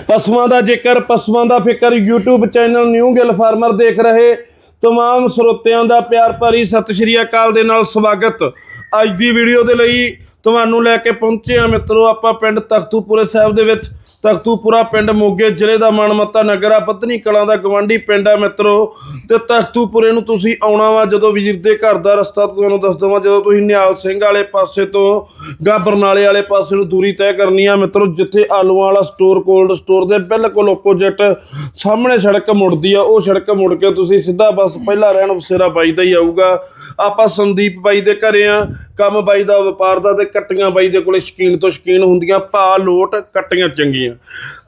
ਪਸ਼ੂਆਂ ਦਾ ਜ਼ਿਕਰ, ਪਸ਼ੂਆਂ ਦਾ ਫਿਕਰ, YouTube channel new Gill farmer ਦੇਖ ਰਹੇ ਤਮਾਮ ਸਰੋਤਿਆਂ ਦਾ ਪਿਆਰ ਭਰੀ ਸਤਿ ਸ਼੍ਰੀ ਅਕਾਲ ਦੇ ਨਾਲ ਸਵਾਗਤ। ਅੱਜ ਦੀ ਵੀਡੀਓ ਦੇ ਲਈ ਤੁਹਾਨੂੰ ਲੈ ਕੇ ਪਹੁੰਚੇ ਆ ਮਿੱਤਰੋ, ਆਪਾਂ ਪਿੰਡ ਤਖਤੂਪੁਰੇ ਸਾਹਿਬ ਦੇ ਵਿੱਚ। ਤਖਤੂਪੁਰਾ ਪਿੰਡ ਮੋਗੇ ਜ਼ਿਲ੍ਹੇ ਦਾ ਮਨਮੱਤਾ ਨਗਰ ਆ। ਪਤਨੀ ਕਲਾਂ ਦਾ ਗਵਾਂਢੀ ਪਿੰਡ ਆ ਮਿੱਤਰੋ। ਤੇ ਤਖਤੂਪੁਰੇ ਨੂੰ ਤੁਸੀਂ ਆਉਣਾ ਵਾ ਜਦੋਂ ਵੀਰ ਦੇ ਘਰ ਦਾ ਰਸਤਾ ਤੁਹਾਨੂੰ ਦੱਸ ਦਵਾਂ। ਜਦੋਂ ਤੁਸੀਂ ਨਿਹਾਲ ਸਿੰਘ ਵਾਲੇ ਪਾਸੇ ਤੋਂ ਗਾ ਬਰਨਾਲੇ ਵਾਲੇ ਪਾਸੇ ਨੂੰ ਦੂਰੀ ਤੈਅ ਕਰਨੀ ਆ ਮਿੱਤਰੋ, ਜਿੱਥੇ ਆਲੂਆਂ ਵਾਲਾ ਸਟੋਰ, ਕੋਲਡ ਸਟੋਰ ਦੇ ਬਿਲਕੁਲ ਆਪੋਜ਼ਿਟ ਸਾਹਮਣੇ ਸੜਕ ਮੁੜਦੀ ਆ। ਉਹ ਸੜਕ ਮੁੜ ਕੇ ਤੁਸੀਂ ਸਿੱਧਾ ਬਸ ਪਹਿਲਾ ਰਹਿਣ ਵਸੇਰਾ ਬਾਈ ਦਾ ਹੀ ਆਊਗਾ। ਆਪਾਂ ਸੰਦੀਪ ਬਾਈ ਦੇ ਘਰੇ ਆ। ਕੰਮ ਬਾਈ ਦਾ ਵਪਾਰ ਦਾ ਤੇ ਕੱਟੀਆਂ ਬਾਈ ਦੇ ਕੋਲੇ ਸ਼ਕੀਨ ਤੋਂ ਸ਼ਕੀਨ ਹੁੰਦੀਆਂ। ਭਾ ਲੋਟ ਕੱਟੀਆਂ ਚੰਗੀਆਂ।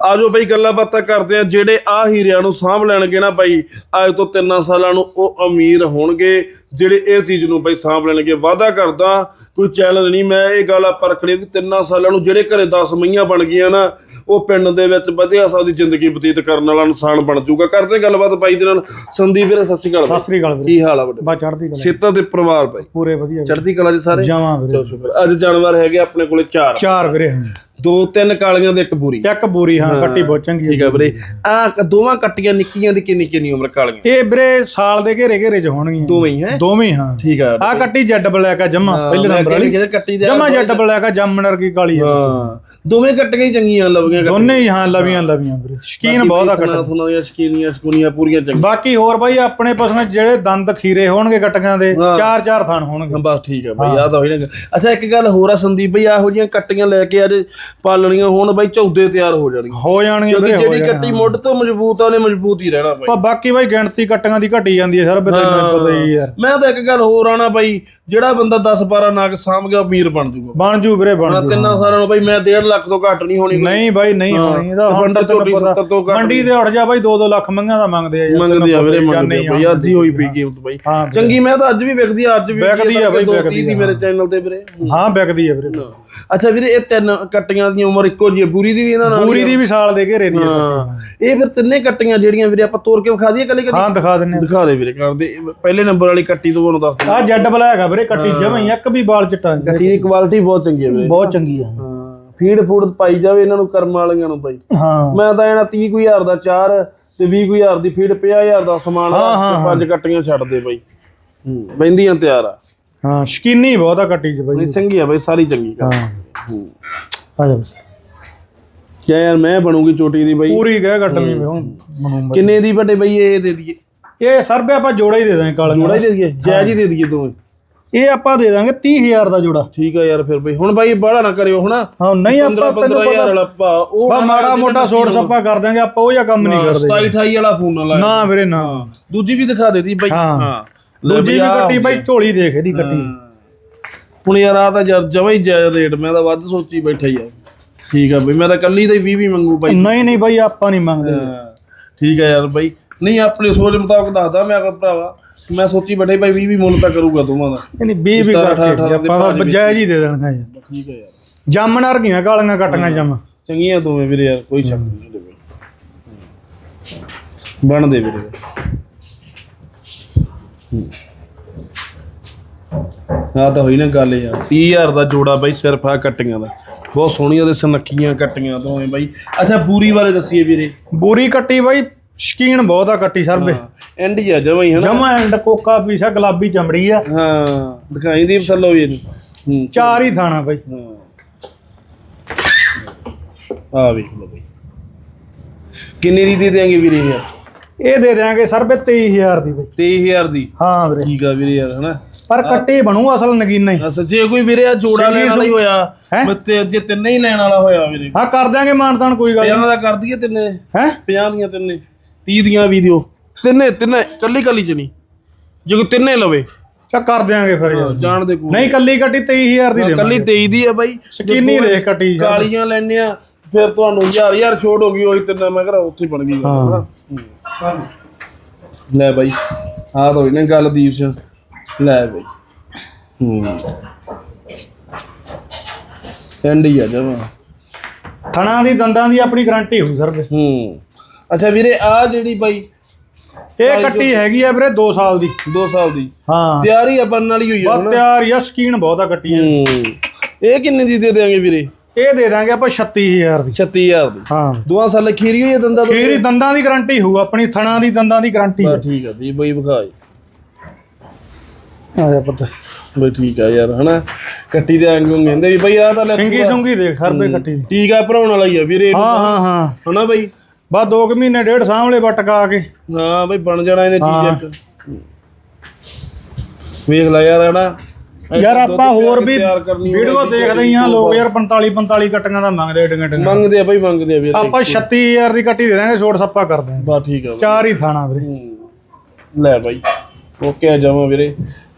ਆਜੋ ਬਾਈ ਗੱਲਾਂ ਬਾਤਾਂ ਕਰਦੇ ਆ ਜਿਹੜੇ ਆ ਹੀਰਿਆਂ ਨੂੰ ਸਾਂਭ ਲੈਣਗੇ ਨਾ ਬਾਈ ਅੱਜ ਤੋਂ 3 ਸਾਲਾਂ ਨੂੰ ਉਹ ਅਮੀਰ ਹੋਣਗੇ ਜਿਹੜੇ ਇਹ ਚੀਜ਼ ਨੂੰ ਬਾਈ ਸਾਂਭ ਲੈਣਗੇ। ਵਾਅਦਾ ਕਰਦਾ ਕੋਈ ਚੈਲੰਜ ਨਹੀਂ। ਮੈਂ ਇਹ ਗੱਲ ਆਪਾਂ ਰੱਖਣੀ ਵੀ 3 ਸਾਲਾਂ ਨੂੰ ਜਿਹੜੇ ਘਰੇ 10 ਮਈਆਂ ਬਣ ਗਈਆਂ ਨਾ ਉਹ ਪਿੰਡ ਦੇ ਵਿੱਚ ਵਧੀਆ ਸਾਦੀ ਜ਼ਿੰਦਗੀ ਬਤੀਤ ਕਰਨ ਵਾਲਾ ਇਨਸਾਨ ਬਣ ਜਾਊਗਾ। ਕਰਦੇ ਗੱਲਬਾਤ ਬਾਈ ਦੇ ਨਾਲ। ਸੰਦੀਪ ਵੀਰੇ ਸਤਿ ਸ਼੍ਰੀ ਅਕਾਲ ਸਤਿ ਸ੍ਰੀ ਅਕਾਲ ਵੀਰੇ। ਕੀ ਹਾਲ ਆ ਵੱਡੇ ਬਾ ਚੜਦੀ ਗੱਲ ਸੇਤਾ ਦੇ ਪਰਿਵਾਰ ਬਾਈ। ਪੂਰੇ ਵਧੀਆ। ਚੜ੍ਹਦੀ ਕਲਾ ਚ ਸਾਰੇ? ਜਾਵਾਂ ਵੀਰੇ। ਅੱਜ ਜਾਨਵਰ ਹੈਗੇ ਆਪਣੇ ਕੋਲੇ ਚਾਰ। ਚਾਰ ਵੀਰੇ। ਹਾਂ। ਦੋ ਤਿੰਨ ਕਾਲੀਆਂ ਦੇ ਇੱਕ ਬੂਰੀ। ਇੱਕ ਬੂਰੀ ਹਾਂ ਕੱਟੀ ਬਹੁਤ ਚੰਗੀ ਠੀਕ ਆ ਵੀਰੇ। ਆ ਦੋਵਾਂ ਕੱਟੀਆਂ ਨਿੱਕੀਆਂ ਦੀ ਕਿੰਨੀ ਕਿੰਨੀ ਉਮਰ ਕਾਲੀਆਂ? ਇਹ ਵੀਰੇ ਸਾਲ ਦੇ ਘੇਰੇ ਘੇਰੇ ਚ ਹੋਣਗੀਆਂ। ਦੋਵੇਂ ਹੀ ਹੈ? ਦੋਵੇਂ ਹਾਂ ਠੀਕ ਆ ਆ। ਕੱਟੀ ਜੱਡ ਬਲੈਕ ਆ ਜਮਾ ਪਹਿਲੇ ਨੰਬਰ ਵਾਲੀ। ਜਿਹੜੇ ਕੱਟੀ ਦੇ ਜਮਾ ਜੱਡ ਬਲੈਕ ਆ ਜੰਮਣਰ ਕੀ ਕਾਲੀ ਆ। ਹਾਂ ਦੋਵੇਂ ਕੱਟੀਆਂ ਹੀ ਚੰਗੀਆਂ ਲੱਭੀਆਂ ਦੋਨੇ ਹੀ ਹਾਂ ਲਵੀਆਂ ਲਵੀਆਂ ਵੀਰੇ। ਸ਼ਕੀਨ ਬਹੁਤ ਆ ਕੱਟ। ਥੁਣਾ ਦੀਆਂ ਸ਼ਕੀਨੀਆਂ ਸਕੂਨੀਆਂ ਪੂਰੀਆਂ ਚੰਗੀਆਂ। ਬਾਕੀ ਹੋਰ ਬਾਈ ਆਪਣੇ ਪਸ਼ੂਆਂ 'ਚ ਜਿਹੜੇ ਦੰਦ ਖੀਰੇ ਹੋਣਗੇ ਕੱਟੀਆਂ ਦੇ ਹਾਂ। ਚਾਰ ਚਾਰ ਥਣ ਹੋਣਗੇ। ਹਾਂ, ਬਸ ਠੀਕ ਆ ਬਈ ਆ ਤਾਂ ਹੋਈ ਨਾ। ਅੱਛਾ ਇੱਕ ਗੱਲ ਹੋਰ ਆ ਸੰਦੀਪ ਬਈ ਇਹੋ ਜਿਹੀਆਂ ਕੱਟੀਆਂ ਲੈ ਕੇ ਅੱਜ ਪਾਲਣੀਆਂ ਹੋਣ ਬਈ ਚੌਦੇ ਤਿਆਰ ਹੋ ਜਾਣਗੀਆਂ। ਹੋ ਜਾਣਗੇ ਕਿਉਂਕਿ ਵੀਰੇ ਹੋ ਜਿਹੜੀ ਕੱਟੀ ਮੁੱਢ ਤੋਂ ਮਜ਼ਬੂਤ ਆ ਉਹਨੇ ਮਜ਼ਬੂਤ ਹੀ ਰਹਿਣਾ ਬਈ। ਪਰ ਬਾਕੀ ਬਾਈ ਗਿਣਤੀ ਕੱਟੀਆਂ ਦੀ ਘਟੀ ਜਾਂਦੀ ਹੈ ਸਰ ਤੈਨੂੰ ਪਤਾ ਹੀ ਯਾਰ ਮੈਂ ਤਾਂ ਇੱਕ ਗੱਲ ਹੋਰ ਆਣਾ ਬਾਈ ਜਿਹੜਾ ਬੰਦਾ 10 12 ਨਾਗ ਸਾਂਭ ਗਿਆ ਉਹ ਅਮੀਰ ਬਣ ਜਾਊਗਾ ਬਣ ਜੂ ਵੀਰੇ ਬਣ ਜੂ ਤਿੰਨਾਂ ਸਾਲਾਂ ਨੂੰ ਬਾਈ ਮੈਂ 1.5 ਲੱਖ ਤੋਂ ਘੱਟ ਨਹੀਂ ਹੋਣੀ ਨਹੀਂ ਬਾਈ ਨਹੀਂ ਹੋਣੀ ਇਹਦਾ ਹੁਣ ਤਾਂ ਤੈਨੂੰ ਝੋਟੀ ਪਤਾ। ਸੱਤਰ ਤੋਂ ਘੱਟ ਮੰਡੀ ਤੇ ਉੱਠ ਜਾ ਬਾਈ 2-2 ਲੱਖ ਮੰਗਾਂ ਦਾ ਮੰਗਦੇ ਆ ਯਾਰ ਮੰਗਦੇ ਆ ਵੀਰੇ ਮੰਗਦੇ ਹੀ ਆ ਬਈ ਅੱਜ ਹੀ ਹੋਈ ਪਈ ਕੀਮਤ ਬਾਈ। ਹਾਂ ਚੰਗੀ ਮੈਂ ਤਾਂ ਅੱਜ ਵੀ ਵਿਕਦੀ ਆ ਅੱਜ ਵੀ ਵਿਕਦੀ ਆ ਬਾਈ, ਵਿਕਦੀ ਦੀ ਮੇਰੇ ਚੈਨਲ ਤੇ ਵੀਰੇ। ਹਾਂ ਵਿਕਦੀ ਆ ਵੀਰੇ। ਅੱਛਾ ਵੀਰੇ ਇਹ ਤਿੰਨ ਕੱਟੀਆਂ ਦੀ ਉਮਰ ਇੱਕੋ ਜਿਹੀ ਹੈ ਬੂਰੀ ਦੀ ਵੀ ਇਹਨਾਂ ਨਾਲ ਪੂਰੀ ਦੀ ਵੀ ਸਾਲ ਦੇ ਘੇਰੇ ਦੀ। ਹਾਂ। ਇਹ ਫਿਰ ਤਿੰਨੇ ਕੱਟੀਆਂ ਜਿਹੜੀਆਂ ਵੀਰੇ ਆਪਾਂ ਤੋੜ ਕੇ ਵਿਖਾ ਦਈਏ ਕੱਲੇ ਕੱਲੇ ਹਾਂ ਦਿਖਾ ਦਿੰਨੇ ਦਿਖਾ ਦੇ ਵੀਰੇ ਕਰਦੇ ਪਹਿਲੇ ਨੰਬਰ ਵਾਲੀ ਕੱਟੀ ਤੋਂ ਤੁਹਾਨੂੰ ਦੱਸ ਆ ਜੱਡ ਬਲੈਕ ਆ ਵੀਰੇ ਕੱਟੀ ਜਮਾਂ ਹੀ ਇੱਕ ਵੀ ਬਾਲ ਚਿੱਟਾ ਨਹੀਂ। ਕੱਟੀ ਦੀ ਕੁਆਲਿਟੀ ਬਹੁਤ ਚੰਗੀ ਹੈ ਵੀਰੇ। ਬਹੁਤ ਚੰਗੀ ਆ। ਹਾਂ। ਫੀਡ ਫੂਡ ਪਾਈ ਜਾਵੇ ਇਹਨਾਂ ਨੂੰ ਕਰਮ ਵਾਲੀਆਂ ਨੂੰ ਬਾਈ। ਹਾਂ। ਮੈਂ ਤਾਂ ਇਹਨਾਂ 30 ਕੁ ਹਜ਼ਾਰ ਦਾ ਚਾਰ ਤੇ 20 ਕੁ ਹਜ਼ਾਰ ਦੀ ਫੀਡ 50000 ਦਾ ਸਮਾਨ ਤੇ ਪੰਜ ਕੱਟੀਆਂ ਛੱਡ ਦੇ ਬਾਈ। ਹੂੰ ਬੈਂਦੀਆਂ ਤਿਆਰ ਆ। ਹਾਂ ਸ਼ਕੀਨੀ ਬਹੁਤ ਆ ਕੱਟੀ ਚ ਬਾਈ। ਬਈ ਚੰਗੀ ਆ ਬਾਈ ਸਾਰੀ ਚੰਗੀ ਆ। ਹਾਂ। ਆ ਜਾ ਕਿਆ ਯਾਰ ਮੈਂ ਬਣੂਗੀ ਚੋਟੀ ਦੀ ਬਾਈ। ਪੂਰੀ ਕਹਿ ਕੱਟਣੀ ਵੇ ਹੁਣ ਮਨੂੰ ਕਿੰਨੇ ਦੀ ਵੱਡੇ ਬਈ ਇਹ ਦੇ ਦਈਏ? ਇਹ ਸਰਬੇ ਆਪਾਂ ਜੋੜਾ ਹੀ ਦੇ ਦਾਂਗੇ ਕਾਲ ਜੋੜਾ ਹੀ ਦੇ ਦਈਏ? ਜਾਇਜ਼ ਹੀ। ਦੇ ਦਈਏ ਦੋਵੇਂ। ਇਹ ਆਪਾਂ ਦੇ ਦਾਂਗੇ 30000 ਦਾ ਜੋੜਾ। ਠੀਕ ਆ ਯਾਰ ਫਿਰ ਬਈ। ਹੁਣ ਬਾਈ ਬਾਹਲਾ ਨਾ ਕਰਿਓ ਹਨਾ ਹਾਂ ਨਹੀਂ ਆਪਾਂ 15 ਤੈਨੂੰ 15000 ਪਤਾ ਉਹ ਬਾ ਮਾੜਾ ਮੋਟਾ ਸੋੜ ਸੱਪਾ ਕਰ ਦਾਂਗੇ ਆਪਾਂ ਉਹ ਜਿਹਾ ਕੰਮ ਨਹੀਂ ਕਰਦੇ। 27 28 ਵਾਲਾ ਫੋਨ ਨਾ ਲਾਇਆ। ਨਾ ਵੀਰੇ ਨਾ। ਦੂਜੀ ਵੀ ਦਿਖਾ ਦੇਦੀ ਬਾਈ। ਹਾਂ। ਦੂਜੀ ਵੀ ਕੱਟੀ ਬਾਈ ਝੋਲੀ ਦੇਖ ਇਹਦੀ ਕੱਟੀ। ਹੁਣ ਯਾਰ ਆ ਤਾਂ ਯਾਰ ਜਮਾ ਹੀ ਜਾਇਜ਼ ਰੇਟ ਮੈਂ ਤਾਂ ਵੱਧ ਸੋਚੀ ਬੈਠਾ ਯਾਰ ਠੀਕ ਆ ਬਈ ਮੈਂ ਤਾਂ ਕੱਲੀ ਹੀ 20 20 ਮੰਗੂ ਬਾਈ। ਨਹੀਂ ਨਹੀਂ ਬਾਈ ਆਪਾਂ ਨਹੀਂ ਮੰਗਦੇ। ਹਾਂ, ਠੀਕ ਆ ਯਾਰ ਬਾਈ। ਨਹੀਂ ਆਪਣੀ ਸੋਚ ਮੁਤਾਬਕ ਦੱਸਦਾ ਮੈਂ ਅਗਰ ਭਰਾਵਾ। ਮੈਂ ਸੋਚੀ ਬੈਠਾ ਬਾਈ 20 20 ਮੁੱਲ ਤਾਂ ਕਰੂਗਾ ਦੋਵਾਂ ਦਾ। ਨਹੀਂ 20 ਵੀ ਸਤਾਰਾਂ, ਕਰਕੇ ਅਠਾਰਾਂ ਦੇ ਆਪਾਂ ਤਾਂ ਜਾਇਜ਼ ਹੀ ਦੇ ਦੇਣਾ ਯਾਰ। ਠੀਕ ਆ ਯਾਰ। ਜਾਮਣ ਵਰਗੀਆਂ ਕਾਲੀਆਂ ਕੱਟੀਆਂ ਜਮ। ਚੰਗੀਆਂ ਦੋਵੇਂ ਵੀਰੇ ਯਾਰ ਕੋਈ ਸ਼ੱਕ ਨਹੀਂ। ਇਹਦੇ ਵਿੱਚ ਬਣਦੇ ਵੀਰੇ। ਆ ਤਾਂ ਹੋਈ ਨਾ ਗੱਲ ਯਾਰ। 30000 ਦਾ ਜੋੜਾ ਬਾਈ ਸਿਰਫ ਆ ਕੱਟੀਆਂ ਦਾ। ਬਹੁਤ ਸੋਹਣੀਆਂ ਤੇ ਸੁਨੱਖੀਆਂ ਕੱਟੀਆਂ ਦੋਵੇਂ ਬਾਈ। ਅੱਛਾ ਬੂਰੀ ਬਾਰੇ ਦੱਸੀਏ ਵੀਰੇ। ਬੂਰੀ ਕੱਟੀ ਬਾਈ ਸ਼ਕੀਨ ਬਹੁਤ ਆ ਕੱਟੀ ਸਰਬੇ ਐਂਡ ਹੀ ਆ ਜਮਾਂ ਹੀ ਹਨਾ ਜਮਾ ਐਂਡ ਕੋਕਾ ਪੀਸਾ ਗੁਲਾਬੀ ਚਮੜੀ ਆ। ਹਾਂ ਦਿਖਾਈ ਦੀਪ ਥੱਲੋ ਵੀ ਇਹਨੂੰ। ਹੂੰ ਚਾਰ ਹੀ ਥਾਣਾ ਬਾਈ। ਹਾਂ। ਆ ਵੇਖ ਲਓ ਬਾਈ। ਕਿੰਨੇ ਦੀ ਦੇ ਦਿਆਂਗੇ ਵੀਰੇ ਯਾਰ ਇਹ ਦੇ ਦਿਆਂਗੇ ਸਰਬੇ 23000 ਦੀ ਬਾਈ। 23000 ਦੀ? ਹਾਂ ਵੀਰੇ। ਠੀਕ ਆ ਵੀਰੇ ਯਾਰ ਹਨਾ? ਪਰ ਕੱਟੀ ਬਣੂ ਅਸਲ ਨਗੀਨਾ। ਹੀ ਅਸ ਜੇ ਕੋਈ ਵੀਰੇ ਆ ਜੋੜਾ ਲੈਣ ਵਾਲਾ ਹੀ ਹੋਇਆ ਤੇ ਜੇ ਤਿੰਨੇ ਹੀ ਲੈਣ ਵਾਲਾ ਹੋਇਆ ਵੀਰੇ। ਹਾਂ ਕਰ ਦਿਆਂਗੇ ਮਾਨਤਾਨ ਕੋਈ ਗੱਲ ਪੰਜਾਂ ਦਾ ਕਰ ਦਈਏ ਤਿੰਨੇ? ਹੈ? 50 ਦੀਆਂ ਤਿੰਨੇ। 30 ਦੀਆਂ ਵੀ ਦਿਓ। ਤਿੰਨੇ ਤਿੰਨੇ ਕੱਲੀ ਕੱਲੀ ਚ ਨਹੀਂ। ਜੇ ਕੋਈ ਤਿੰਨੇ ਲਵੇ। ਚਾ ਕਰ ਦਿਆਂਗੇ ਫਿਰ ਜਾਣ ਦੇ ਕੋਈ ਨਹੀਂ ਕੱਲੀ ਕੱਟੀ 23000 ਦੀ ਦੇ ਕੱਲੀ 23 ਦੀ ਆ ਬਾਈ। ਸ਼ਕੀਨੀ ਦੇਖ ਕੱਟੀ। ਕਾਲੀਆਂ ਲੈਣੇ ਆ ਫਿਰ ਤੁਹਾਨੂੰ ਹਜ਼ਾਰ ਹਜ਼ਾਰ ਛੋੜ ਹੋ ਗਈ ਉਹੀ ਤਿੰਨੇ ਮੈਂ ਕਰਾਂ ਉੱਥੇ ਬਣ ਗਈ ਗੱਲ ਹਨਾ? ਲੈ ਬਾਈ ਆਹ ਤਾਂ ਹੋਈ ਨਾ ਗੱਲ ਦੀਪ ਸਿੰਘ। ਲੈ ਬਾਈ। ਹੂੰ। ਐਂਡ ਹੀ ਆ ਜਮਾ। ਥਣਾ ਦੀ ਦੰਦਾਂ ਦੀ ਆਪਣੀ ਗਾਰੰਟੀ ਹੋਊ ਸਰਬੇ ਹੂੰ। ਅੱਛਾ ਵੀਰੇ ਆ ਜਿਹੜੀ ਬਾਈ ਇਹ ਕੱਟੀ ਹੈਗੀ ਆ ਵੀਰੇ 2 ਸਾਲ ਦੀ। 2 ਸਾਲ ਦੀ। ਹਾਂ। ਤਿਆਰੀ ਆ ਬਣਨ ਵਾਲੀ ਹੋਈ ਆ ਬਹੁਤ ਤਿਆਰ ਯਾ ਸ਼ਕੀਨ ਬਹੁਤ ਆ ਕੱਟੀ ਹੂੰ। ਇਹ ਕਿੰਨੇ ਦੀ ਦੇ ਦੇਾਂਗੇ ਵੀਰੇ? ਇਹ ਦੇ ਦਾਂਗੇ ਆਪਾਂ 36000 ਦੀ। 36000 ਦੀ। ਹਾਂ। ਦੋਆਂ ਸਾਲ ਖੀਰੀ ਹੋਈ ਦੰਦਾਂ ਤੋਂ? ਖੀਰੀ ਦੰਦਾਂ ਦੀ ਗਾਰੰਟੀ ਹੋਊ ਆਪਣੀ ਥਣਾ ਦੀ ਦੰਦਾਂ ਦੀ ਗਾਰੰਟੀ ਬਸ ਠੀਕ ਆ ਜੀ ਬਈ ਵਿਖਾਏ ਆ ਜਾ ਪਤਾ। ਬਈ ਠੀਕ ਆ ਯਾਰ ਹਨਾ? ਕੱਟੀ ਦੇ ਨੂੰ ਕਹਿੰਦੇ ਵੀ ਬਈ ਆ ਤਾਂ ਲੈ ਸਿੰਗੀ ਸੁੰਗੀ ਦੇਖ ਰੁਪਏ ਕੱਟੀ ਦੀ। ਟੀਕਾ ਭਰਾਉਣ ਵਾਲਾ ਹੀ ਆ ਵੀਰੇ ਹਾਂ ਹਾਂ ਹਾਂ। ਹਨਾ ਬਈ? ਬਸ 2 ਮਹੀਨੇ ਡੇਢ ਸਾਹਮਣੇ ਵਟਕਾ ਕੇ ਹਾਂ ਬਈ ਬਣ ਜਾਣਾ ਇਹਨੇ। ਚੀਜ਼ ਇੱਕ। ਵੇਖ ਲੈ ਯਾਰ ਹਨਾ? ਯਾਰ ਆਪਾਂ ਹੋਰ ਵੀ ਵੀਡੀਓ ਦੇਖਦੇ ਹੀ ਆ ਲੋਕ ਯਾਰ 45 45 ਕੱਟੀਆਂ ਦਾ ਮੰਗਦੇ ਡਿੰਗੇ ਡਿੰਗੇ ਮੰਗਦੇ ਆ ਬਈ ਮੰਗਦੇ ਆ ਵੀਰੇ ਆਪਾਂ 36000 ਦੀ ਕੱਟੀ ਦੇ ਦਾਂਗੇ ਛੋਟ ਸੱਪਾ ਕਰ ਦਾਂਗੇ ਬਾ ਠੀਕ ਆ ਚਾਰ ਹੀ ਥਾਣਾ ਵੀਰੇ। ਹੂੰ। ਲੈ ਬਾਈ ਓਕੇ ਆ ਜਾਵਾਂ ਵੀਰੇ।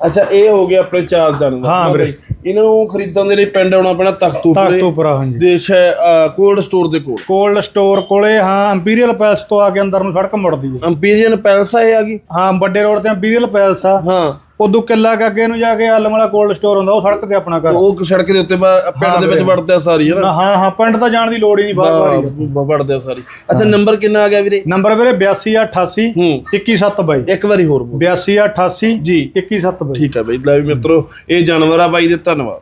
ਅੱਛਾ ਇਹ ਹੋ ਗਿਆ ਆਪਣੇ ਚਾਰ ਜਾਨਵਰ ਹਾਂ ਹਨਾ ਵੀਰੇ। ਇਹਨਾਂ ਨੂੰ ਖਰੀਦਣ ਦੇ ਲਈ ਪਿੰਡ ਆਉਣਾ ਪੈਣਾ ਤਖਤੂਪੁਰੇ। ਤਖਤੂਪੁਰਾ ਹਾਂਜੀ। ਦੇਸ਼ ਹੈ ਕੋਲਡ ਸਟੋਰ ਦੇ ਕੋਲ। ਕੋਲਡ ਸਟੋਰ ਕੋਲੇ ਹਾਂ ਇੰਪੀਰੀਅਲ ਪੈਲਸ ਤੋਂ ਆ ਕੇ ਅੰਦਰ ਨੂੰ ਸੜਕ ਮੁੜਦੀ ਹੈ। ਅੰਪੀਰੀਅਨ ਪੈਲਸ ਆ ਇਹ ਆ ਗਈ? ਹਾਂ ਵੱਡੇ ਰੋਡ ਤੇ ਇੰਪੀਰੀਅਲ ਪੈਲਸ ਆ। ਹਾਂ। ਉਦੋਂ ਕਿੱਲਾ ਕੇ ਅੱਗੇ ਨੂੰ ਜਾ ਕੇ ਆਲਮ ਵਾਲਾ ਕੋਲਡ ਸਟੋਰ ਹੁੰਦਾ ਉਹ ਸੜਕ ਤੇ ਆਪਣਾ ਘਰ। ਉਹ ਸੜਕ ਦੇ ਉੱਤੇ ਪਿੰਡ ਦੇ ਵਿੱਚ ਵੜਦੇ ਆ ਸਾਰੀ ਹੈ ਨਾ ਹਾਂ ਹਾਂ ਪਿੰਡ ਤਾਂ ਜਾਣ ਦੀ ਲੋੜ ਹੀ ਨਹੀਂ ਬਾਹਰ ਹੀ ਵੜਦੇ ਆ ਸਾਰੀ। ਅੱਛਾ ਨੰਬਰ ਕਿੰਨਾ ਆ ਗਿਆ ਵੀਰੇ? ਨੰਬਰ ਵੀਰੇ 8288 ਹੂੰ। 21722 ਇੱਕ ਵਾਰੀ ਹੋਰ ਬੋਲ। 8288 ਜੀ। 21722 ਠੀਕ ਆ ਬਈ। ਲੈ ਵੀ ਮਿੱਤਰੋ ਇਹ ਜਾਨਵਰ ਆ ਬਾਈ ਦੇ ਧੰਨਵਾਦ।